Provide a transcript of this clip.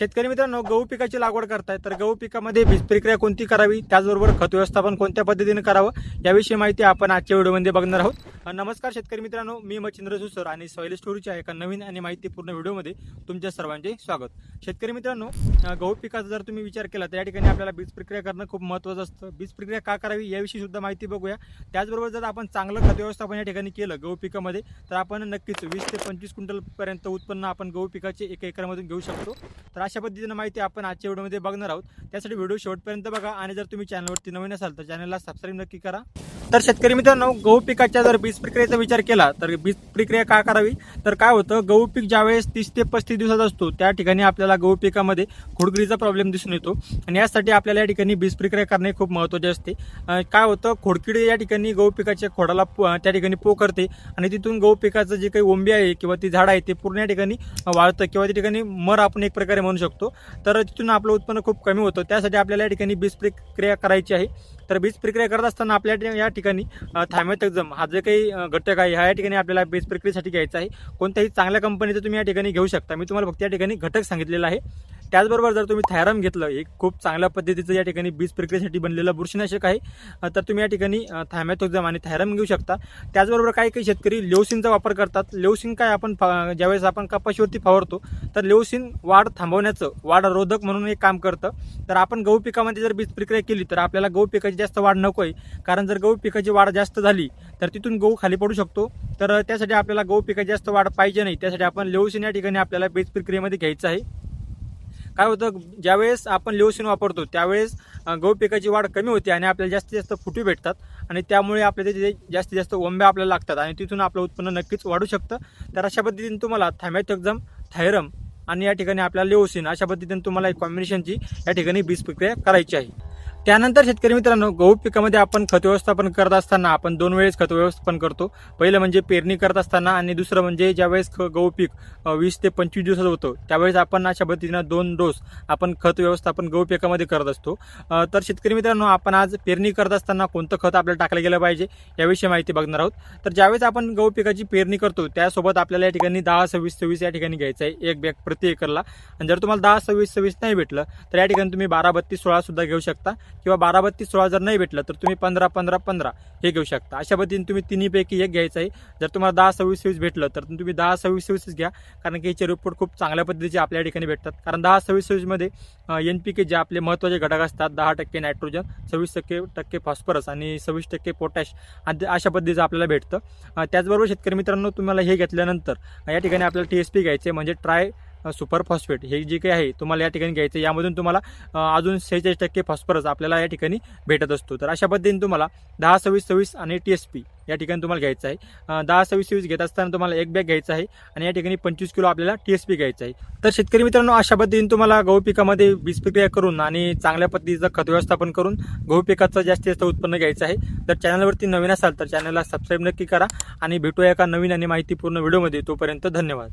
शेतकरी मित्रांनो गहू पिकाची लागवड करताय तर गहू पिकामध्ये बीज प्रक्रिया कोणती करावी? त्याचबरोबर खत व्यवस्थापन कोणत्या पद्धतीने करावं? याविषयी माहिती आपण आजच्या व्हिडिओमध्ये बघणार आहोत. नमस्कार शेतकरी मित्रांनो मी मच्छिंद्र सुसर आणि सॉईल स्टोरीच्या एका नवीन आणि माहितीपूर्ण व्हिडिओमध्ये तुमच्या सर्वांचे स्वागत. शेतकरी मित्रांनो गहू पिकाचा जर तुम्ही विचार केला तर या ठिकाणी आपल्याला बीज प्रक्रिया करणं खूप महत्त्वाचं असतं. बीज प्रक्रिया का करावी याविषयी सुद्धा माहिती बघूया. त्याचबरोबर जर आपण चांगलं खत व्यवस्थापन या ठिकाणी केलं गहू पिकामध्ये तर आपण नक्कीच वीस ते पंचवीस क्विंटलपर्यंत उत्पन्न आपण गहू पिकाचे एका एकरमधून घेऊ शकतो. तर अशा पद्धतीनं माहिती आपण आजच्या व्हिडिओमध्ये बघणार आहोत. त्यासाठी व्हिडिओ शेवटपर्यंत बघा आणि जर तुम्ही चॅनलवरती नवीन असाल तर चॅनलला सबस्क्राईब नक्की करा. तर शेतकरी मित्रांनो गहू पिकाच्या जर बीज बीज प्रक्रियेचा विचार केला तर बीज प्रक्रिया का करावी? तर काय होतं गहू पीक ज्यावेळेस तीस ते पस्तीस दिवसाचा असतो त्या ठिकाणी आपल्याला गहू पिकामध्ये खोडकिडीचा प्रॉब्लेम दिसून येतो. आणि यासाठी आपल्याला या ठिकाणी बीज प्रक्रिया करणे खूप महत्त्वाचे असते. काय होतं खोडकिडी या ठिकाणी गहू पिकाच्या खोडाला पो- त्या ठिकाणी पो करते आणि तिथून गहू पिकाचं जे काही ओंबी आहे किंवा ती झाड आहे ते पूर्ण या ठिकाणी वाळतं किंवा त्या ठिकाणी मर आपण एक प्रकारे म्हणू शकतो. तर तिथून आपलं उत्पन्न खूप कमी होतं. त्यासाठी आपल्याला या ठिकाणी बीज प्रक्रिया करायची आहे. तर बीज प्रक्रिया करत असताना आपल्या या ठिकाणी थायमॅथक्झम हा जे काही घटक आहे ह्या या ठिकाणी आपल्याला बीज प्रक्रियेसाठी घ्यायचा आहे. कोणत्याही चांगल्या कंपनीचं तुम्ही या ठिकाणी घेऊ शकता. मी तुम्हाला फक्त या ठिकाणी घटक सांगितलेला आहे. त्याचबरोबर जर तुम्ही थायरम घेतलं एक खूप चांगल्या पद्धतीचं या ठिकाणी बीज प्रक्रियेसाठी बनलेलं बुरशीनाशक आहे तर तुम्ही या ठिकाणी थायमॅथोक्झम आणि थायरम घेऊ शकता. त्याचबरोबर काही काही शेतकरी लेवसिनचा वापर करतात. लेवसिन काय आपण ज्यावेळेस आपण कपाशीवरती फवारतो तर लेवसिन वाढ थांबवण्याचं वाढ रोधक म्हणून एक काम करतं. तर आपण गहू पिकामध्ये जर बीज प्रक्रिया केली तर आपल्याला गहू पिकाची जास्त वाढ नको आहे. कारण जर गहू पिकाची वाढ जास्त झाली तर तिथून गहू खाली पडू शकतो. तर त्यासाठी आपल्याला गहू पिकाची जास्त वाढ पाहिजे नाही. त्यासाठी आपण लेवसिन या ठिकाणी आपल्याला बीज प्रक्रियेमध्ये घ्यायचं आहे. काय होतं ज्यावेळेस आपण लेवसिन वापरतो त्यावेळेस गहू पिकाची वाढ कमी होते आणि आपल्याला जास्तीत जास्त फुटी भेटतात आणि त्यामुळे आपल्या तिथे जास्तीत जास्त ओंब्या आपल्याला लागतात आणि तिथून आपलं उत्पन्न नक्कीच वाढू शकतं. तर अशा पद्धतीने तुम्हाला थायमॅथोक्झम थायरम आणि या ठिकाणी आपल्याला लेओसिन अशा पद्धतीने तुम्हाला एक कॉम्बिनेशनची या ठिकाणी बीज प्रक्रिया करायची आहे. त्यानंतर शेतकरी मित्रांनो गहू पिकामध्ये आपण खत व्यवस्थापन करत असताना आपण दोन वेळेस खत व्यवस्थापन करतो. पहिलं म्हणजे पेरणी करत असताना आणि दुसरं म्हणजे ज्यावेळेस ख- गहू पीक वीस ते पंचवीस दिवसाचं होतं त्यावेळेस आपण अशा पद्धतीनं दोन डोस आपण खत व्यवस्थापन गहू पिकामध्ये करत असतो. तर शेतकरी मित्रांनो आपण आज पेरणी करत असताना कोणतं खत आपल्याला टाकलं गेलं पाहिजे याविषयी माहिती बघणार आहोत. तर ज्यावेळेस आपण गहू पिकाची पेरणी करतो त्यासोबत आपल्याला या ठिकाणी दहा सव्वीस सव्वीस या ठिकाणी घ्यायचं आहे एक बॅग प्रति एकरला. आणि जर तुम्हाला दहा सव्वीस सव्वीस नाही भेटलं तर या ठिकाणी तुम्ही बारा बत्तीस सोळा सुद्धा घेऊ शकता. किंवा बारा बत्तीस सोळा जर नाही भेटलं तर तुम्ही पंधरा पंधरा पंधरा हे घेऊ शकता. अशा पद्धतीने तुम्ही तिन्हीपैकी एक घ्यायचं आहे. जर तुम्हाला दहा सव्वीस सव्वीस भेटलं तर तुम्ही दहा सव्वीस सव्वीसच घ्या. कारण की याचे रिपोर्ट खूप चांगल्या पद्धतीचे आपल्या ठिकाणी भेटतात. कारण दहा सव्वीस सव्वीसमध्ये एन पी के जे आपले महत्त्वाचे घटक असतात दहा टक्के नायट्रोजन सव्वीस टक्के टक्के फॉस्फरस आणि सव्वीस टक्के पोटॅश अशा पद्धतीचं आपल्याला भेटतं. त्याचबरोबर शेतकरी मित्रांनो तुम्हाला हे घेतल्यानंतर या ठिकाणी आपल्याला टी एस पी घ्यायचे म्हणजे ट्राय सुपर फॉस्फेट. हे जे काही आहे तुम्हाला या ठिकाणी घ्यायचं आहे. यामधून तुम्हाला अजून सेहेचाळीस टक्के फॉस्फरस आपल्याला या ठिकाणी भेटत असतो. तर अशा पद्धतीने तुम्हाला दहा सव्वीस सव्वीस आणि टी एस पी या ठिकाणी तुम्हाला घ्यायचं आहे. दहा सव्वीस सव्वीस घेत असताना तुम्हाला एक बॅग घ्यायचा आहे आणि या ठिकाणी पंचवीस किलो आपल्याला टी एस पी घ्यायचं आहे. तर शेतकरी मित्रांनो अशा पद्धतीने तुम्हाला गहू पिकामध्ये बीज प्रक्रिया करून आणि चांगल्या पद्धतीचं खत व्यवस्थापन करून गहू पिकाचं जास्तीत जास्त उत्पन्न घ्यायचं आहे. जर चॅनलवरती नवीन असाल तर चॅनलला सबस्क्राईब नक्की करा आणि भेटूया एका नवीन आणि माहितीपूर्ण व्हिडिओमध्ये. तोपर्यंत धन्यवाद.